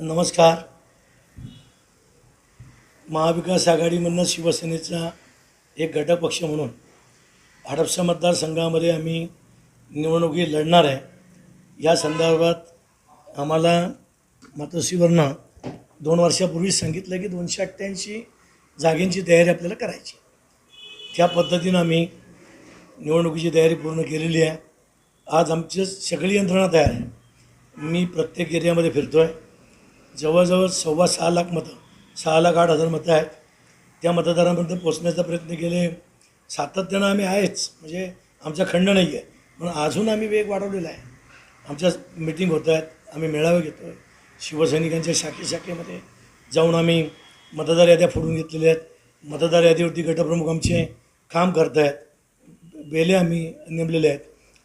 नमस्कार. महाविकास आघाडीमधनं शिवसेनेचा एक घटक पक्ष म्हणून हडपसा मतदारसंघामध्ये आम्ही निवडणुकी लढणार आहे. या संदर्भात आम्हाला मातोश्रीवरनं दोन वर्षापूर्वीच सांगितलं की दोनशे अठ्ठ्याऐंशी जागेंची तयारी आपल्याला करायची त्या पद्धतीनं आम्ही निवडणुकीची तयारी पूर्ण केलेली आहे. आज आमची सगळी यंत्रणा तयार आहे. मी प्रत्येक एरियामध्ये फिरतो आहे जवळजवळ सव्वा सहा लाख मतं सहा लाख आठ हजार मतं आहेत. त्या मतदारांपर्यंत पोचण्याचा प्रयत्न केले. सातत्यानं आम्ही आहेच म्हणजे आमचा खंड नाही आहे. म्हणून अजून आम्ही वेग वाढवलेला आहे. आमच्या मिटिंग होत आहेत आम्ही मेळावे घेतो आहे शिवसैनिकांच्या शाखे शाखेमध्ये जाऊन आम्ही मतदार याद्या फोडून घेतलेल्या आहेत. मतदार यादीवरती गटप्रमुख आमचे काम करत आहेत बेले आम्ही नेमलेले आहेत.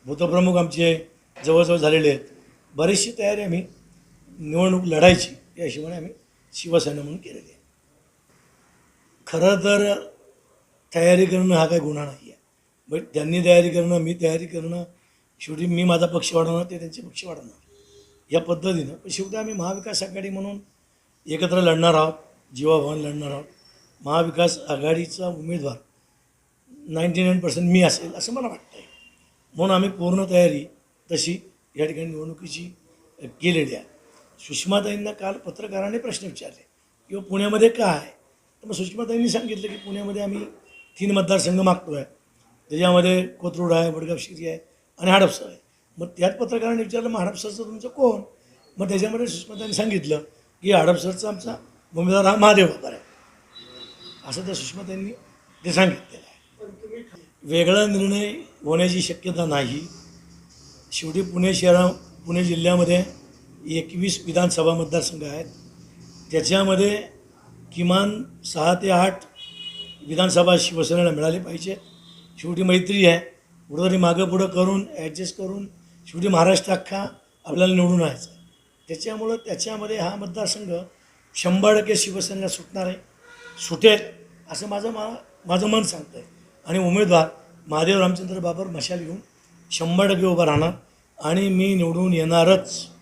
भूतप्रमुख आमचे जवळजवळ झालेले आहेत. बरीचशी तयारी आम्ही. निवडणूक लढायची. या हिशोबाने आम्ही शिवसेना म्हणून केलेली आहे. खरं तर तयारी करणं हा काही गुन्हा नाही आहे. बट त्यांनी तयारी करणं मी तयारी करणं शेवटी मी माझा पक्ष वाढवणार ते त्यांचे पक्ष वाढवणार या पद्धतीनं पण शेवटी आम्ही महाविकास आघाडी म्हणून एकत्र लढणार आहोत जीवाभवन लढणार आहोत. महाविकास आघाडीचा उमेदवार नाईंटी नाईन पर्सेंट मी असेल असं मला वाटतं आहे म्हणून आम्ही पूर्ण तयारी तशी या ठिकाणी निवडणुकीची केलेली आहे. सुषमाताईंना काल पत्रकाराने प्रश्न विचारले किंवा पुण्यामध्ये काय तर मग सुषमाताईंनी सांगितलं की पुण्यामध्ये आम्ही तीन मतदारसंघ मागतो आहे त्याच्यामध्ये कोथरूड आहे वडगाव शिरी आहे आणि हडपसर आहे. मग त्यात पत्रकाराने विचारलं मग हडपसरचं तुमचं कोण? मग त्याच्यामध्ये सुषमाताईंनी सांगितलं की हडपसरचा आमचा उमेदवार हा महादेव बाबर आहे. असं त्या सुषमाताईंनी ते सांगितलेलं आहे. वेगळा निर्णय होण्याची शक्यता नाही. शेवटी पुणे शहरा पुणे जिल्ह्यामध्ये एकवीस विधानसभा मतदारसंघ आहेत. त्याच्यामध्ये किमान सहा ते आठ विधानसभा शिवसेनेला मिळाले पाहिजे. शेवटी मैत्री आहे. कुठंतरी मागं पुढं करून ॲडजस्ट करून शेवटी महाराष्ट्र अख्खा आपल्याला निवडून राहायचा आहे. त्याच्यामुळं त्याच्यामध्ये हा मतदारसंघ शंभर टक्के शिवसेनेला सुटणार आहे. सुटेल असं माझं मा माझं मन सांगतं आहे आणि उमेदवार महादेव रामचंद्र बाबर मशाल घेऊन शंभर टक्के उभा राहणार. आणि मी निवडून येणारच.